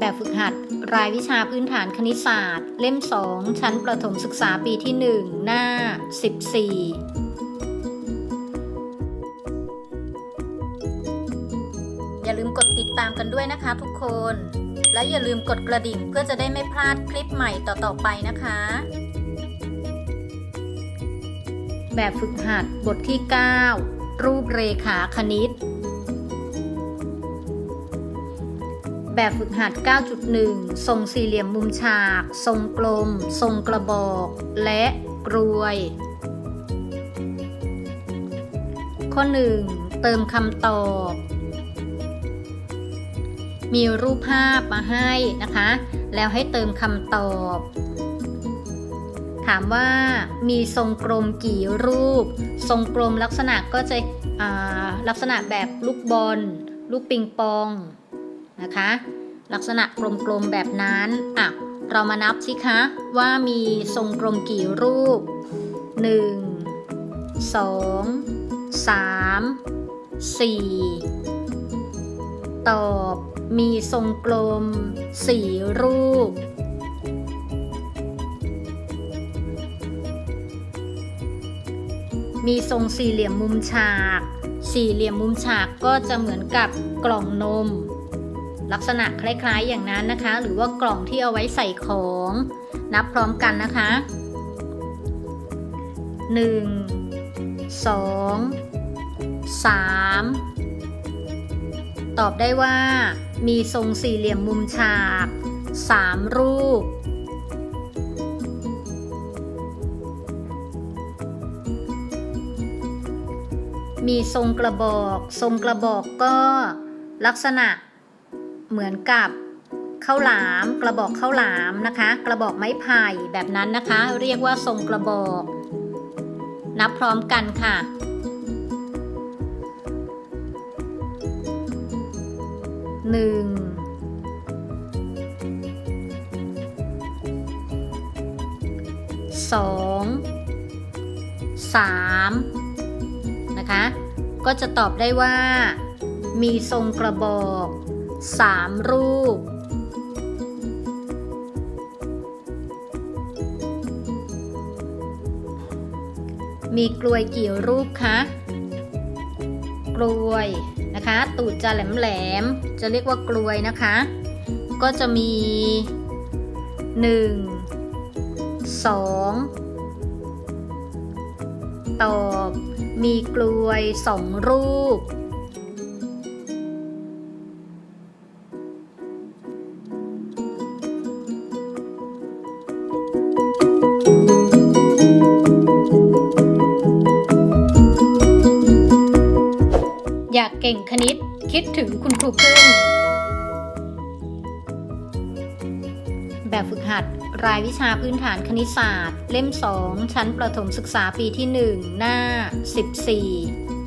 แบบฝึกหัด รายวิชาพื้นฐานคณิตศาสตร์ เล่ม 2 ชั้นประถมศึกษาปีที่ 1 หน้า 14 อย่าลืมกดติดตามกันด้วยนะคะทุกคน และอย่าลืมกดกระดิ่งเพื่อจะได้ไม่พลาดคลิปใหม่ต่อๆไปนะคะ แบบฝึกหัดบทที่ 9 รูปเรขาคณิต แบบฝึกหัด 9.1 ทรงสี่เหลี่ยมมุมฉาก ทรงกลม ทรงกระบอก และกรวย ข้อ 1 เติมคำตอบ มีรูปภาพมาให้นะคะ แล้วให้เติมคำตอบ ถามว่ามีทรงกลมกี่รูป ทรงกลมลักษณะก็จะลักษณะแบบลูกบอล ลูกปิงปองนะคะ ลักษณะกลมๆแบบนั้นอะเรามานับสิคะว่ามีทรงกลมกี่รูป 1 2 3 4 ตอบมีทรงกลม 4 รูป มีทรงสี่เหลี่ยมมุมฉาก สี่เหลี่ยมมุมฉากก็จะเหมือนกับกล่องนม ลักษณะคล้ายๆอย่างนั้นนะคะ หรือว่ากล่องที่เอาไว้ใส่ของ นับพร้อมกันนะคะ 1 2 3 ตอบได้ว่า มีทรงสี่เหลี่ยมมุมฉาก 3 รูปมีทรงกระบอก ทรงกระบอกก็ลักษณะ เหมือนกับข้าวหลามกระบอกข้าวหลามนะคะ กระบอกไม้ไผ่แบบนั้นนะคะ เรียกว่าทรงกระบอก นับพร้อมกันค่ะ หนึ่ง สอง สามนะคะ ก็จะตอบได้ว่า มีทรงกระบอก 3 รูป มีกลวยกี่รูปคะ กลวยนะคะ ตูดจะแหลมๆจะเรียกว่ากลวยนะคะ ก็จะมี 1 2 ตอบ มีกลวยสองรูป อยากเก่งคณิต คิดถึงคุณครูพึ่งแบบฝึกหัด รายวิชาพื้นฐานคณิตศาสตร์ เล่ม 2 ชั้นประถมศึกษาปีที่ 1 หน้า 14